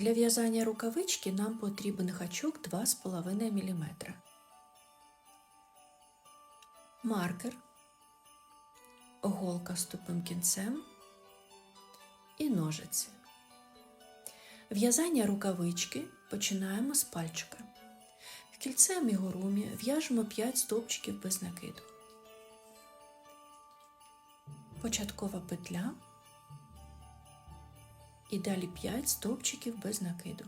Для в'язання рукавички нам потрібен гачок 2,5 мм. Маркер, голка з тупим кінцем і ножиці. В'язання рукавички починаємо з пальчика. В кільце амігурумі в'яжемо 5 стовпчиків без накиду. Початкова петля і далі 5 стовпчиків без накиду.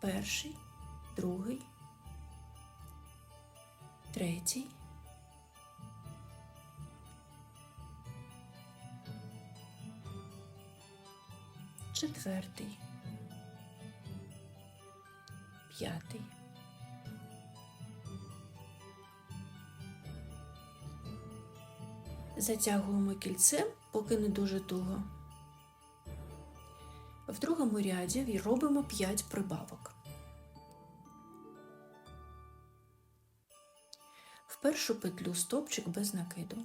Перший, другий, третій. Четвертий, п'ятий, затягуємо кільцем, поки не дуже туго. В другому ряді робимо 5 прибавок. В першу петлю стопчик без накиду.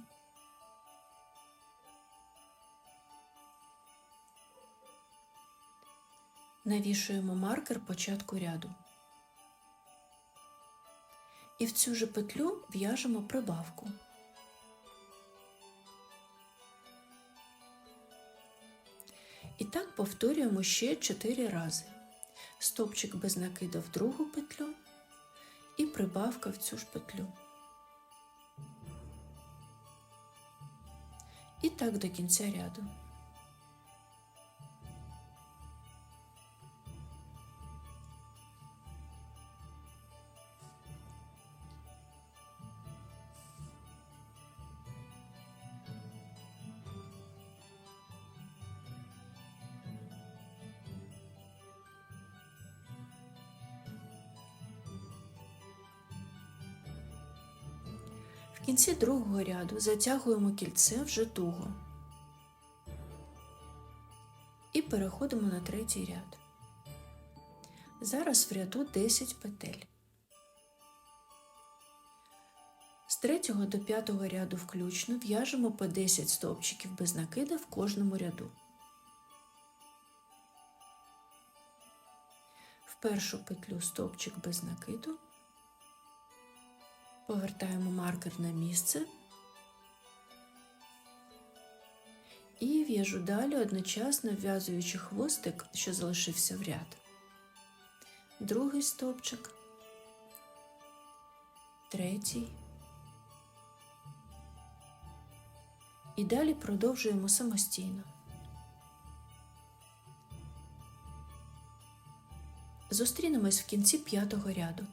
Навішуємо маркер початку ряду. І в цю же петлю в'яжемо прибавку. І так повторюємо ще 4 рази. Стопчик без накиду в другу петлю і прибавка в цю ж петлю. І так до кінця ряду. Кінці другого ряду затягуємо кільце вже туго і переходимо на третій ряд. Зараз в ряду 10 петель. З третього до п'ятого ряду включно в'яжемо по 10 стовпчиків без накида в кожному ряду. В першу петлю стовпчик без накиду. Повертаємо маркер на місце і в'яжу далі одночасно вв'язуючи хвостик, що залишився в ряд. Другий стовпчик, третій. І далі продовжуємо самостійно. Зустрінемось в кінці п'ятого ряду.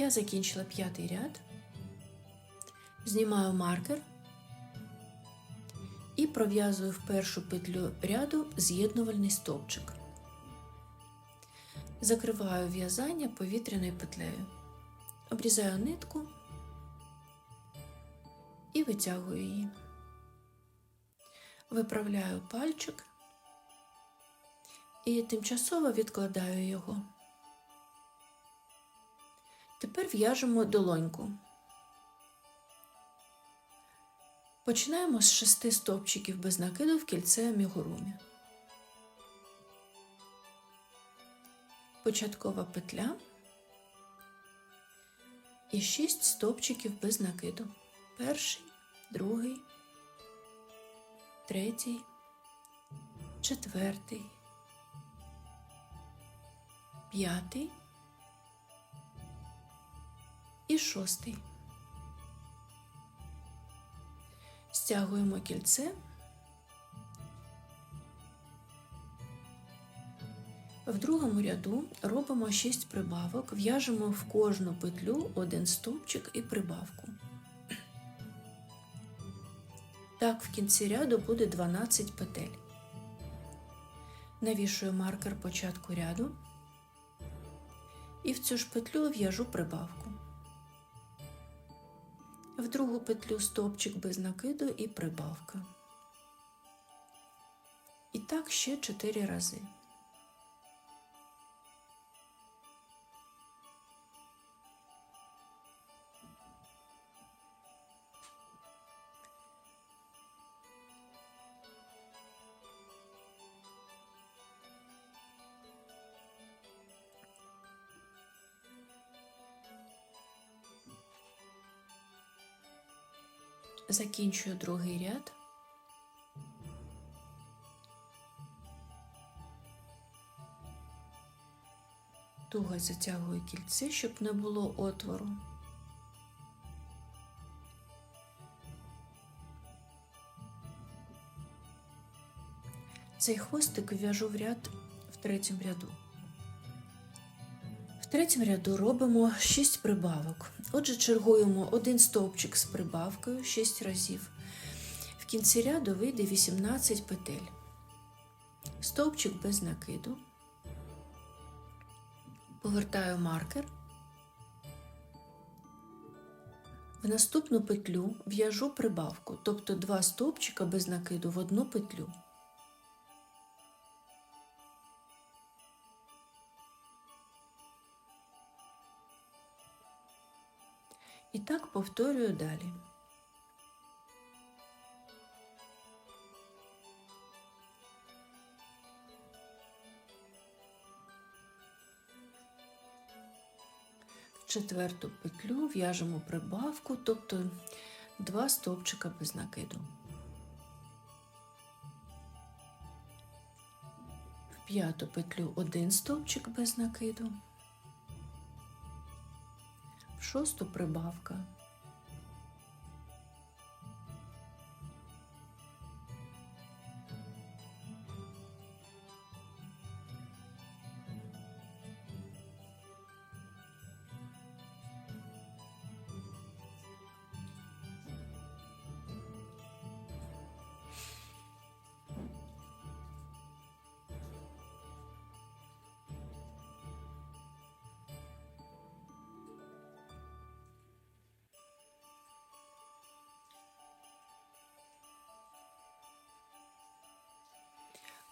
Я закінчила п'ятий ряд, знімаю маркер і пров'язую в першу петлю ряду з'єднувальний стовпчик. Закриваю в'язання повітряною петлею, обрізаю нитку і витягую її. Виправляю пальчик і тимчасово відкладаю його. Тепер в'яжемо долоньку. Починаємо з шести стовпчиків без накиду в кільце амігурумі. Початкова петля і шість стовпчиків без накиду. Перший, другий, третій, четвертий, п'ятий і шостий. Стягуємо кільце. В другому ряду робимо 6 прибавок, в'яжемо в кожну петлю один стовпчик і прибавку. Так, в кінці ряду буде 12 петель. Навішую маркер початку ряду і в цю ж петлю в'яжу прибавку. В другу петлю стовпчик без накиду і прибавка. І так ще 4 рази. Закінчую другий ряд. Туго затягую кільце, щоб не було отвору. Цей хвостик в'яжу в ряд в третьому ряду. В третьому ряду робимо 6 прибавок. Отже, чергуємо один стовпчик з прибавкою 6 разів. В кінці ряду вийде 18 петель. Стовпчик без накиду. Повертаю маркер. В наступну петлю в'яжу прибавку, тобто два стовпчика без накиду в одну петлю. І так повторюю далі. В четверту петлю в'яжемо прибавку, тобто два стовпчика без накиду. В п'яту петлю один стовпчик без накиду. Шосту прибавка.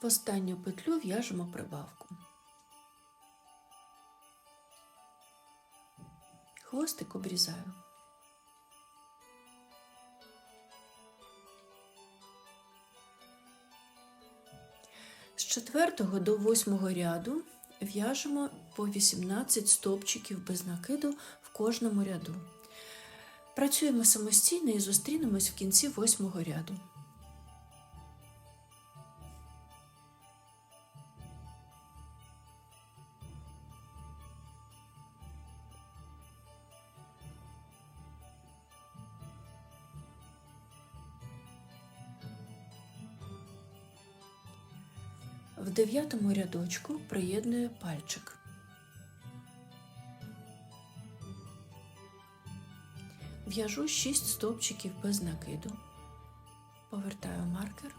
В останню петлю в'яжемо прибавку. Хвостик обрізаю. З четвертого до восьмого ряду в'яжемо по 18 стовпчиків без накиду в кожному ряду. Працюємо самостійно і зустрінемось в кінці восьмого ряду. Дев'ятому рядочку приєдную пальчик. В'яжу 6 стовпчиків без накиду. Повертаю маркер.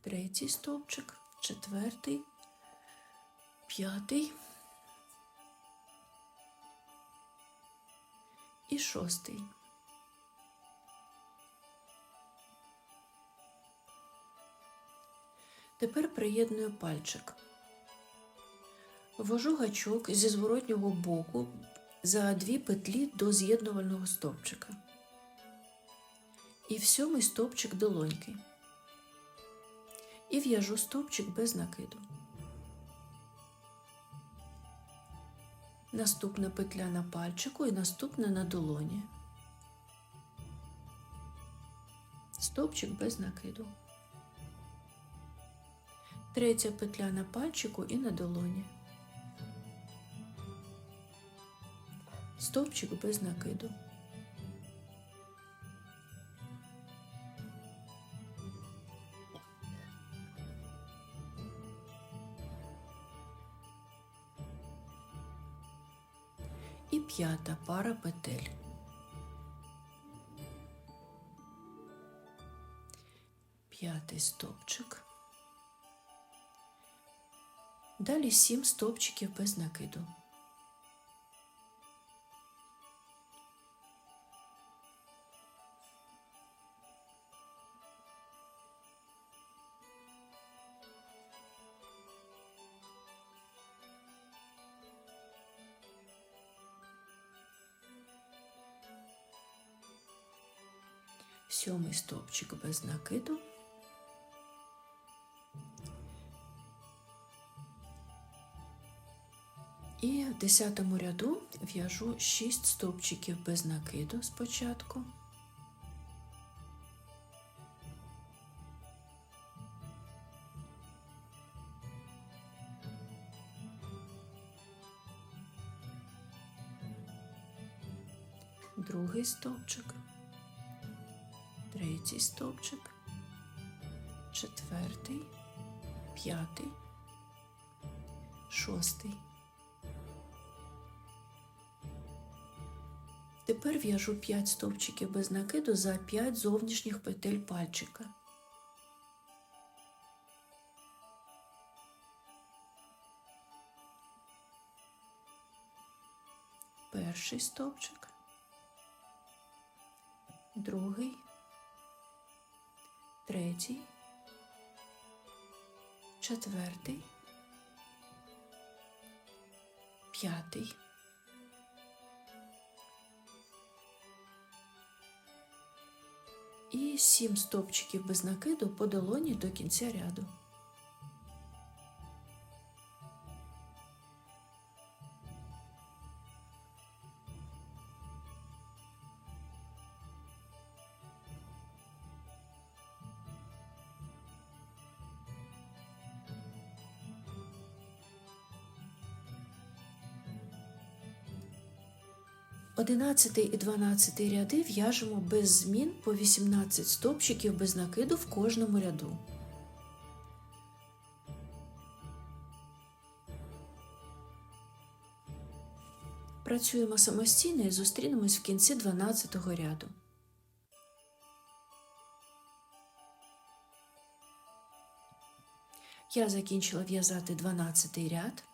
Третій стовпчик, четвертий, п'ятий. І шостий. Тепер приєдную пальчик. Ввожу гачок зі зворотнього боку за дві петлі до з'єднувального стовпчика. І в сьомий стовпчик долоньки. І в'яжу стовпчик без накиду. Наступна петля на пальчику і наступна на долоні. Стовпчик без накиду. Третя петля на пальчику і на долоні. Стовпчик без накиду. П'ята пара петель. П'ятий стовпчик. Далі сім стовпчиків без накиду. Стовпчик без накиду. 10 ряду в'яжу 6 стовпчиків без накиду спочатку. Другий стовпчик, третій стовпчик, четвертий, п'ятий, шостий. Тепер в'яжу 5 стовпчиків без накиду за 5 зовнішніх петель пальчика. Перший стовпчик, другий, третій, четвертий, п'ятий. і сім стовпчиків без накиду по долоні до кінця ряду. Одинадцятий і дванадцятий ряди в'яжемо без змін по 18 стовпчиків без накиду в кожному ряду. Працюємо самостійно і зустрінемось в кінці 12 ряду. Я закінчила в'язати 12 ряд.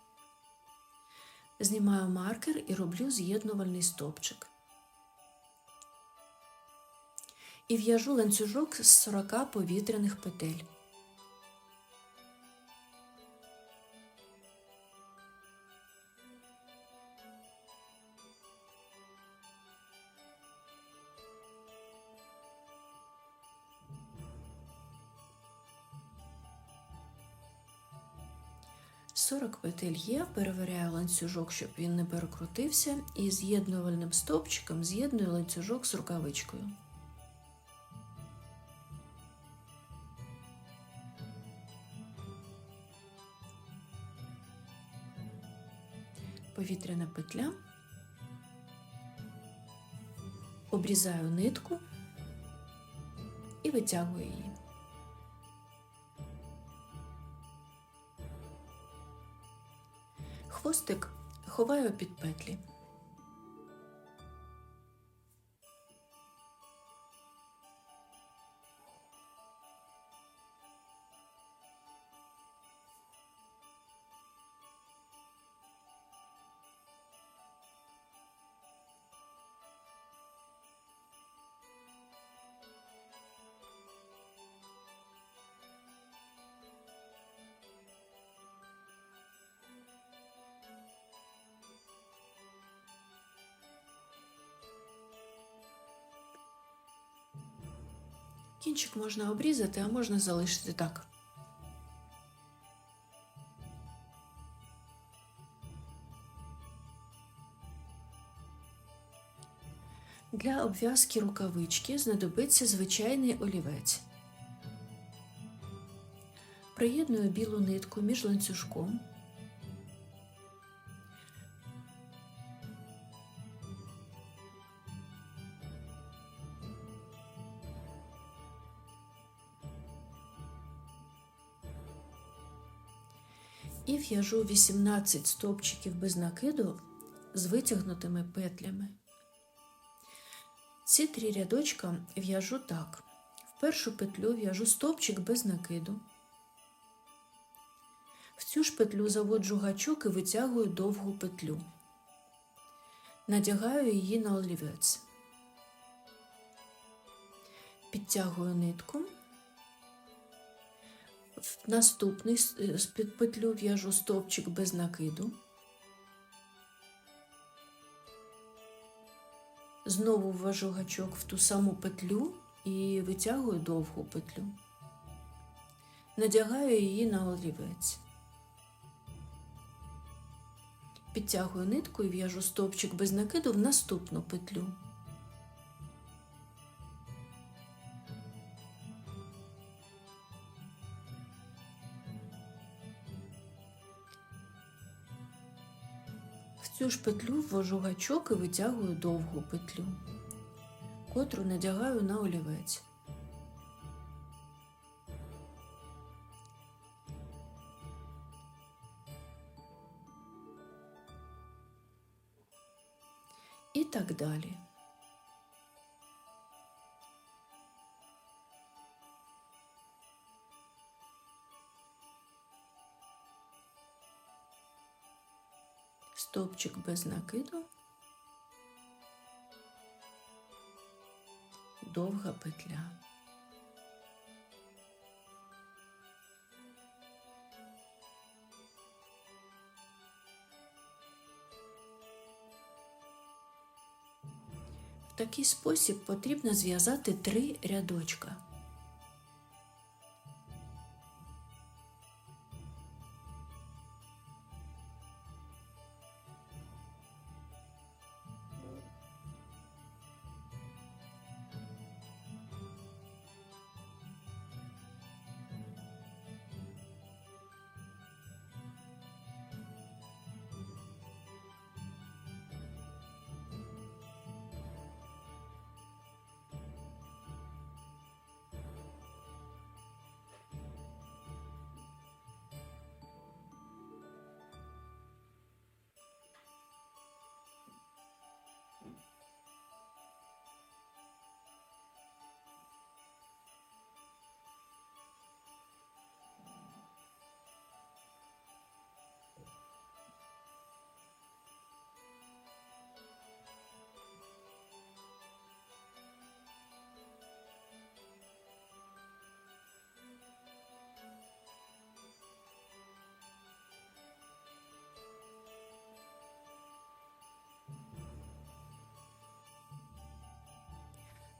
Знімаю маркер і роблю з'єднувальний стовпчик. І в'яжу ланцюжок з 40 повітряних петель. Сорок петель є, перевіряю ланцюжок, щоб він не перекрутився, і з'єднувальним стовпчиком з'єдную ланцюжок з рукавичкою. Повітряна петля, обрізаю нитку і витягую її. Хвостик ховаю під петлі. Кінчик можна обрізати, а можна залишити так. Для обв'язки рукавички знадобиться звичайний олівець. Приєдную білу нитку між ланцюжком. В'яжу 18 стовпчиків без накиду з витягнутими петлями. Ці три рядочка в'яжу так. В першу петлю в'яжу стовпчик без накиду. В цю ж петлю заводжу гачок і витягую довгу петлю. Надягаю її на олівець. Підтягую нитку. В наступний з-під петлю в'яжу стовпчик без накиду. Знову ввожу гачок в ту саму петлю і витягую довгу петлю. Надягаю її на олівець. Підтягую нитку і в'яжу стовпчик без накиду в наступну петлю. Цю ж петлю ввожу гачок і витягую довгу петлю, котру надягаю на олівець. І так далі. Стовпчик без накиду, довга петля. В такий спосіб потрібно зв'язати три рядочка.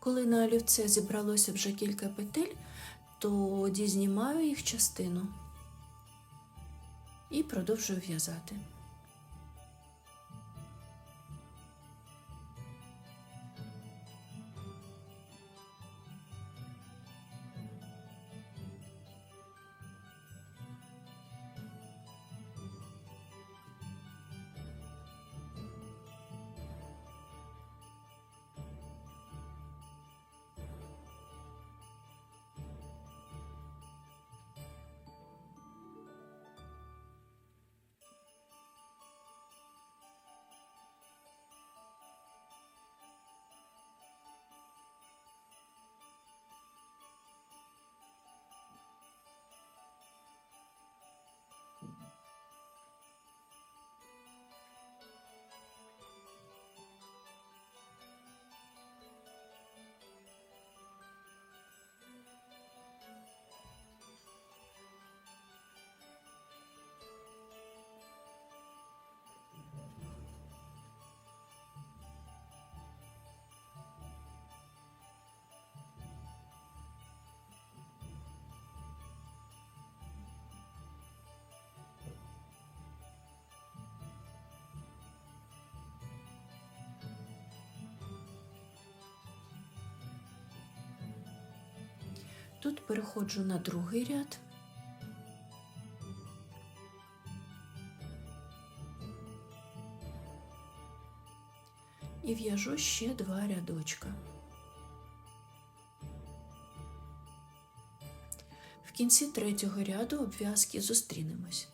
Коли на олівце зібралося вже кілька петель, то дізнімаю їх частину і продовжую в'язати. Тут переходжу на другий ряд. І в'яжу ще два рядочка. В кінці третього ряду обв'язки зустрінемось.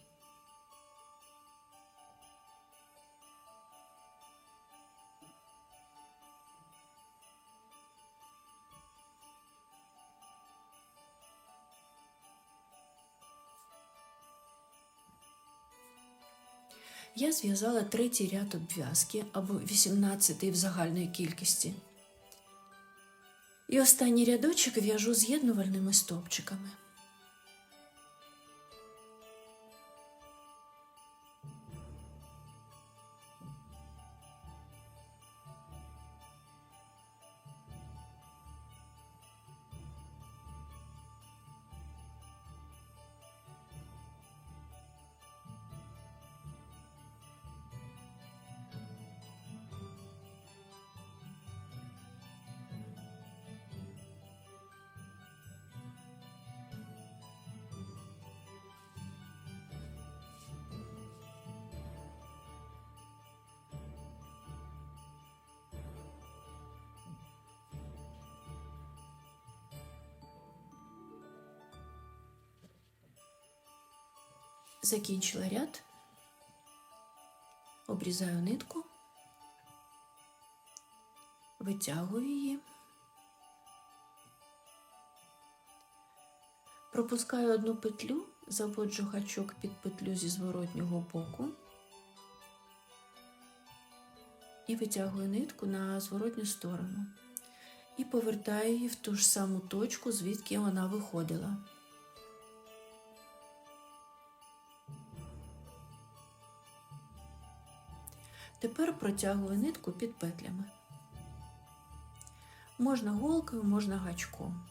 Я зв'язала третій ряд обв'язки або 18 в загальної кількості. І останній рядочок в'яжу з'єднувальними стовпчиками. Закінчила ряд, обрізаю нитку, витягую її, пропускаю одну петлю, заводжу гачок під петлю зі зворотнього боку. І витягую нитку на зворотню сторону. І повертаю її в ту ж саму точку, звідки вона виходила. Тепер протягую нитку під петлями. Можна голкою, можна гачком.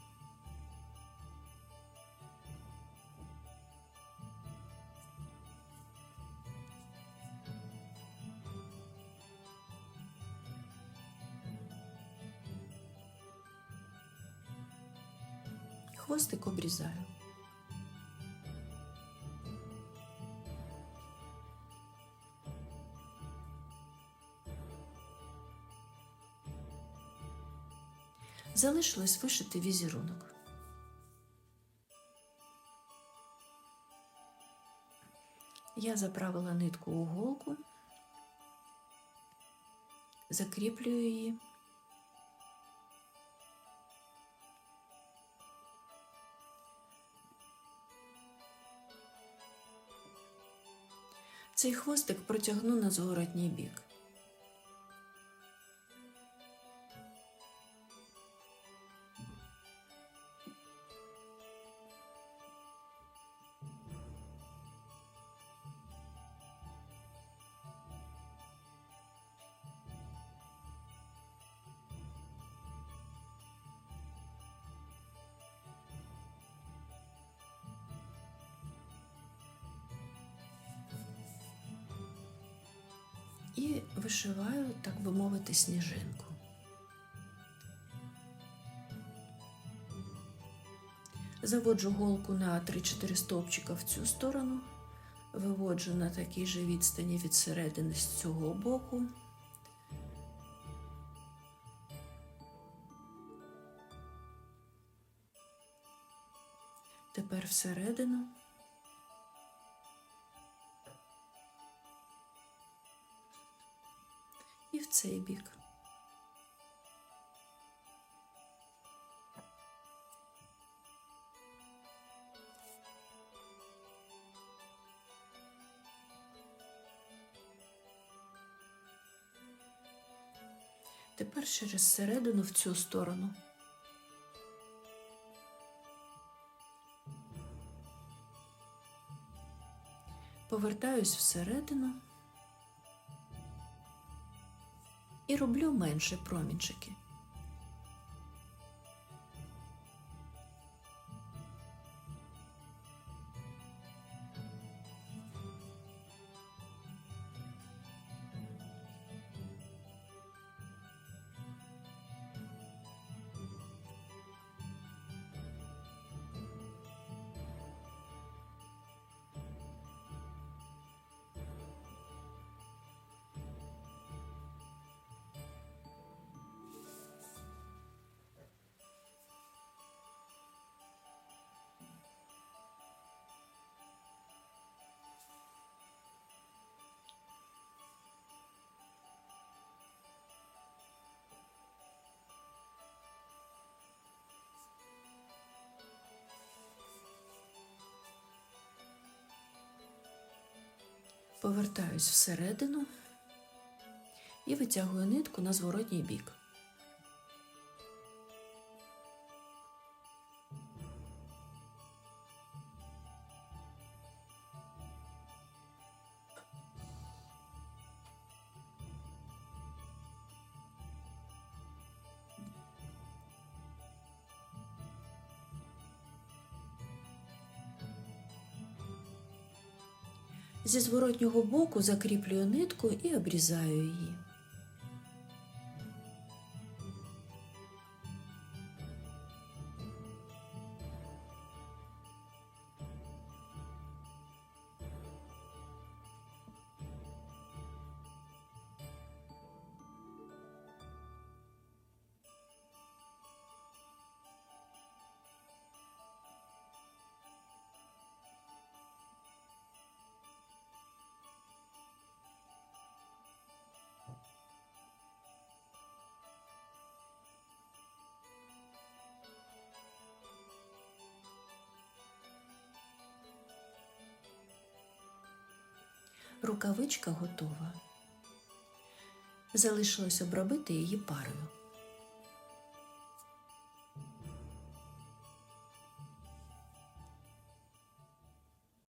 Залишилось вишити візерунок. Я заправила нитку у голку, закріплюю її. Цей хвостик протягну на зворотній бік. Так би мовити, сніжинку. Заводжу голку на 3-4 стовпчика в цю сторону, виводжу на такій же відстані від середини з цього боку. Тепер всередину. Цей бік. Тепер через середину в цю сторону. Повертаюсь всередину. І роблю менше промінчики. Повертаюсь всередину і витягую нитку на зворотній бік. Зі зворотнього боку закріплюю нитку і обрізаю її. Рукавичка готова. Залишилось обробити її парою.